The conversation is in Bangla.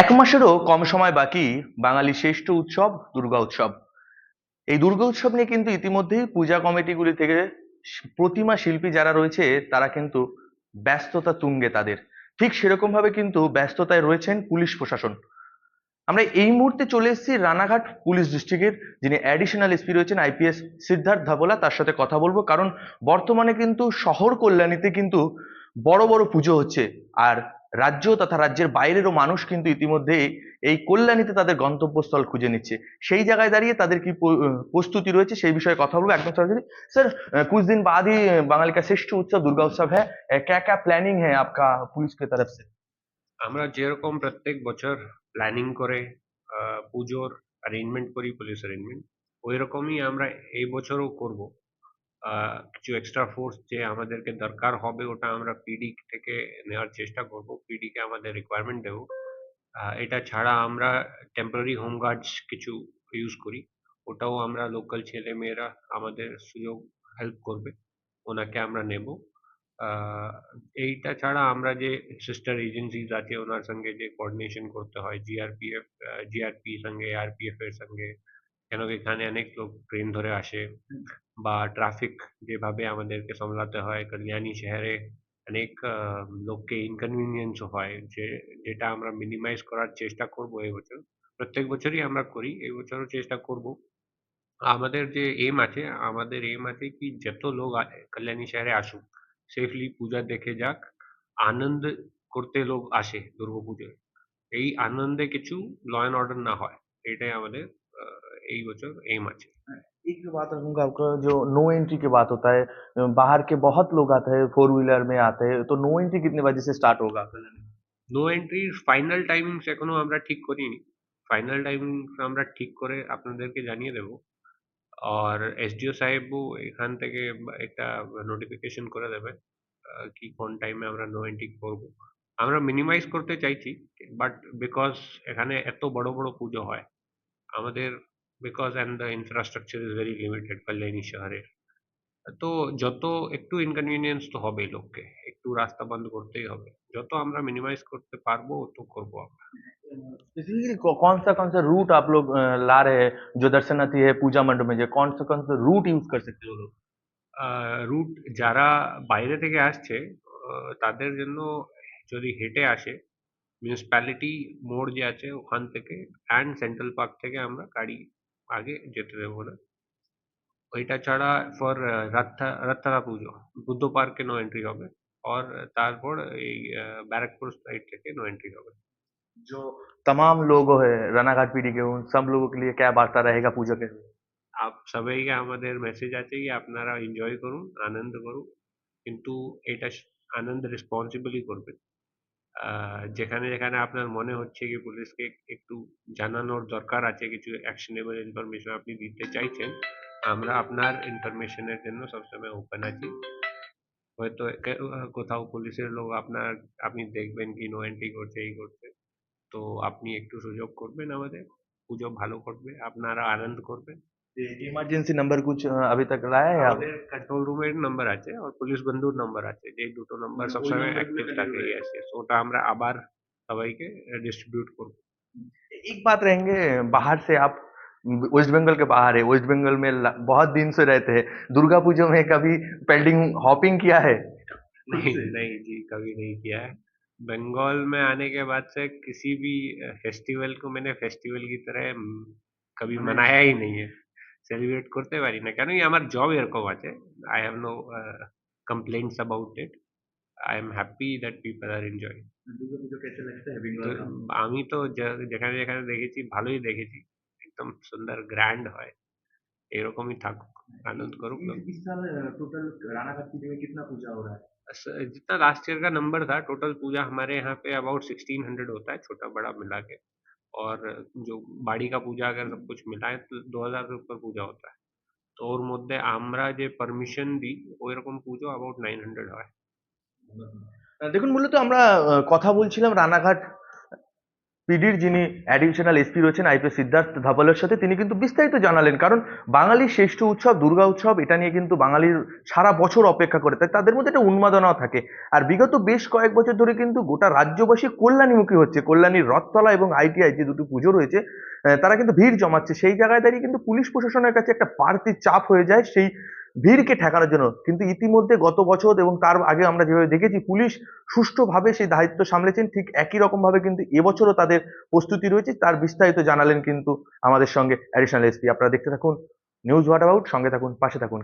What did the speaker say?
এক মাসেরও কম সময় বাকি বাঙালি শ্রেষ্ঠ উৎসব, দুর্গা উৎসব। এই দুর্গা উৎসব নিয়ে কিন্তু ইতিমধ্যেই পূজা কমিটিগুলি থেকে প্রতিমা শিল্পী যারা রয়েছে, তারা কিন্তু ব্যস্ততা তুঙ্গে তাদের। ঠিক সেরকম ভাবে কিন্তু ব্যস্ততায় রয়েছেন পুলিশ প্রশাসন। আমরা এই মুহূর্তে চলে এসেছি রানাঘাট পুলিশ ডিস্ট্রিক্টের, যিনি অ্যাডিশনাল এসপি রয়েছেন আইপিএস সিদ্ধার্থ ধাবোলা, তার সাথে কথা বলব। কারণ বর্তমানে কিন্তু শহর কল্যাণীতে কিন্তু বড় বড় পুজো হচ্ছে। আর রাজ্য তথা রাজ্যের বাইরেরও মানুষ কিন্তু ইতিমধ্যে এই কল্যাণীতে তাদের গন্তব্যস্থল খুঁজে নিচ্ছে সেই জায়গায় দাঁড়িয়ে তাদের কি প- প্রস্তুতি রয়েছে সেই বিষয়ে কথা বলবো একদম সরাসরি सर कुछ दिन बाद ही बंगाल का श्रेष्ठ उत्सव दुर्गा उत्सव है क्या क्या प्लानिंग है आपका पुलिस की तरफ से আমরা যেরকম প্রত্যেক বছর প্ল্যানিং করে আহ, পুজোর অ্যারেঞ্জমেন্ট করি পুলিশ অ্যারেঞ্জমেন্ট ওই রকমই আমরা এই বছরও করব আহ, কিছু এক্সট্রা ফোর্স যে আমাদেরকে দরকার হবে, ওটা আমরা পিডি থেকে নেওয়ার চেষ্টা করব। পিডি কে আমাদের রিকোয়ারমেন্ট দেবো। এটা ছাড়া আমরা টেম্পোরারি হোমগার্ডস কিছু ইউজ করি। ওটাও আমরা লোকাল ছেলে মেয়েরা আমাদের সুযোগ হেল্প করবে। ওনাকে আমরা নেব। এইটা ছাড়া আমরা যে সিস্টার এজেন্সিজ আছে, ওনার সঙ্গে যে কোঅর্ডিনেশন করতে হয় জিআরপিএফ জিআরপি সঙ্গে আরপিএফ এর সঙ্গে কেন কি এখানে অনেক লোক ট্রেন ধরে আসে? বা ট্রাফিক যেভাবে আমাদেরকে সামলাতে হয়, কল্যাণী শহরে অনেক লোককে ইনকনভিনিয়েন্স হয়। যে, যেটা আমরা মিনিমাইজ করার চেষ্টা করব এই বছর। প্রত্যেক বছরই আমরা করি, এই বছরও চেষ্টা করব। আমাদের যে এম আছে, আমাদের এম আছে কি যত লোক কল্যাণী শহরে আসুক সেফলি পূজা দেখে যাক, আনন্দ করতে লোক আসে দুর্গাপুজোয়। এই আনন্দে কিছু ল অর্ডার না হয়, এটাই আমাদের আহ, এই বছর এম আছে एक जो बात रखूंगा आपका जो नो एंट्री की बात होता है बाहर के बहुत लोग आते हैं फोर व्हीलर में आते हैं तो नो एंट्री कितने बजे से स्टार्ट होगा নো এন্ট্রির ফাইনাল টাইমিংস এখনো আমরা ঠিক করিনি ফাইনাল টাইমিংস আমরা ঠিক করে আপনাদেরকে জানিয়ে দেব আর এসডিও সাহেবও এখান থেকে বা- একটা নোটিফিকেশন করে দেবে আহ, কি কোন টাইমে আমরা নো এন্ট্রি করব আমরা মিনিমাইজ করতে চাইছি বাট বিকজ এখানে এত বড় বড় পুজো হয় আমাদের because and the infrastructure is very limited Kalyani শহরের তো যত একটু ইনকনভিনিয়েন্স তো হবেই লোককে একটু রাস্তা বন্ধ করতেই হবে যত আমরা মিনিমাইজ করতে পারবো তত করবো আমরা स्पेसिफिकली कौन सा कौन सा रूट आप लोग अ, ला रहे हैं जो दर्शनार्थी है पूजा मंडप में जो कौन सा कौन सा रूट यूज कर सकते हो लोग রুট যারা বাইরে থেকে আসছে আহ, তাদের জন্য যদি হেঁটে আসে মিউনিসিপ্যালিটি মোড় যে আছে ওখান থেকে অ্যান্ড সেন্ট্রাল পার্ক থেকে আমরা গাড়ি আগে যেতে দেবো না ওইটা ছাড়া ফর রাথা রাথারা পুজো বুদ্ধ পার্কে নো এন্ট্রি হবে আর তারপর এই ব্যারাকপুর সাইড থেকে নো এন্ট্রি হবে जो तमाम लोग है रानाघाट पीढ़ी के उन सब लोगों के लिए क्या वार्ता रहेगा पूजा के আপ সবাইকে আমাদের মেসেজ আছে কি আপনারা এনজয় করুন আনন্দ করুন কিন্তু এটা স- আনন্দ রেসপন্সিবলি করবেন আহ, যেখানে যেখানে আপনার মনে হচ্ছে কি পুলিশকে একটু জানানোর দরকার আছে, কিছু অ্যাকশনেবল ইনফরমেশন আপনি দিতে চাইছেন, আমরা আপনার ইনফরমেশনের জন্য সবসময় ওপেন আছি। হয়তো কোথাও পুলিশের লোক আপনার, আপনি দেখবেন কি নো এন্ট্রি করছে, এই করছে, তো আপনি একটু সুযোগ করবেন আমাদের, পুজো ভালো করবে, আপনারা আনন্দ করবেন। इमरजेंसी नंबर कुछ अ, अभी तक लाया है आप আমাদের কন্ট্রোল রুমের নাম্বার আছে আর পুলিশ বন্ধুর নাম্বার আছে যে দুটো নাম্বার ওই সবসময় number অ্যাক্টিভ গুলো থাকে active yes yes ওটা আমরা আবার সবাইকে ডিস্ট্রিবিউট করব एक बात रहेंगे बाहर से आप वेस्ट बंगाल के बाहर है वेस्ट बंगाल में ला- बहुत दिन से रहते हैं दुर्गा पूजा में कभी पेंडिंग हॉपिंग किया है नहीं नहीं जी कभी नहीं किया है बंगाल में आने के बाद से किसी भी फेस्टिवल को मैंने फेस्टिवल की तरह উম, कभी মানে- मनाया ही नहीं है সেলিব্রেট করতে পারি না কেন কি আমার জব এরকম আছে I have no complaints about it I am happy that people are enjoy Durga Puja कैसे लगता है তো আমি তো যে- যেখানে যেখানে দেখেছি ভালোই দেখেছি একদম সুন্দর গ্র্যান্ড হয় এরকমই থাকুক আনন্দ করুক লোক इस साल टोटल रानाघाट पीढ़ी में कितना पूजा हो रहा है स- जितना लास्ट ईयर का नंबर था टोटल पूजा हमारे यहाँ पे अबाउट सिक्सटीन हंड्रेड होता है छोटा बड़ा मिला के और जो বাড়ি का पूजा अगर सब कुछ मिलाए तो दो हजार के ऊपर पूजा होता है তো ওর মধ্যে আমরা যে পারমিশন দিই ওই রকম পুজো অ্যাবাউট নাইন হান্ড্রেড হয় দেখুন মূলত আমরা আহ, কথা বলছিলাম রানাঘাট পিডির যিনি অ্যাডিশনাল এসপি রয়েছেন আইপিএস সিদ্ধার্থ ধাপালের সাথে, তিনি কিন্তু বিস্তারিত জানালেন। কারণ বাঙালির শ্রেষ্ঠ উৎসব, দুর্গা উৎসব, এটা নিয়ে কিন্তু বাঙালির সারা বছর অপেক্ষা করে। তাই তাদের মধ্যে একটা উন্মাদনাও থাকে। আর বিগত বেশ কয়েক বছর ধরে কিন্তু গোটা রাজ্যবাসী কল্যাণীমুখী হচ্ছে। কল্যাণীর রথতলা এবং আইটিআই যে দুটো পুজো রয়েছে তারা কিন্তু ভিড় জমাচ্ছে। সেই জায়গায় দাঁড়িয়ে কিন্তু পুলিশ প্রশাসনের কাছে একটা বাড়তি চাপ হয়ে যায়। সেই ভিড়কে ঠেকানোর জন্য। কিন্তু ইতিমধ্যে গত বছর এবং তার আগে আমরা যেভাবে দেখেছি, পুলিশ সুষ্ঠুভাবে সেই দায়িত্ব সামলেছেন, ঠিক একই রকমভাবে কিন্তু এবছরও তাদের প্রস্তুতি রয়েছে। তার বিস্তারিত জানালেন কিন্তু আমাদের সঙ্গে অ্যাডিশনাল এসপি আপনারা দেখতে থাকুন নিউজ হোয়াট অ্যাবাউট সঙ্গে থাকুন, পাশে থাকুন।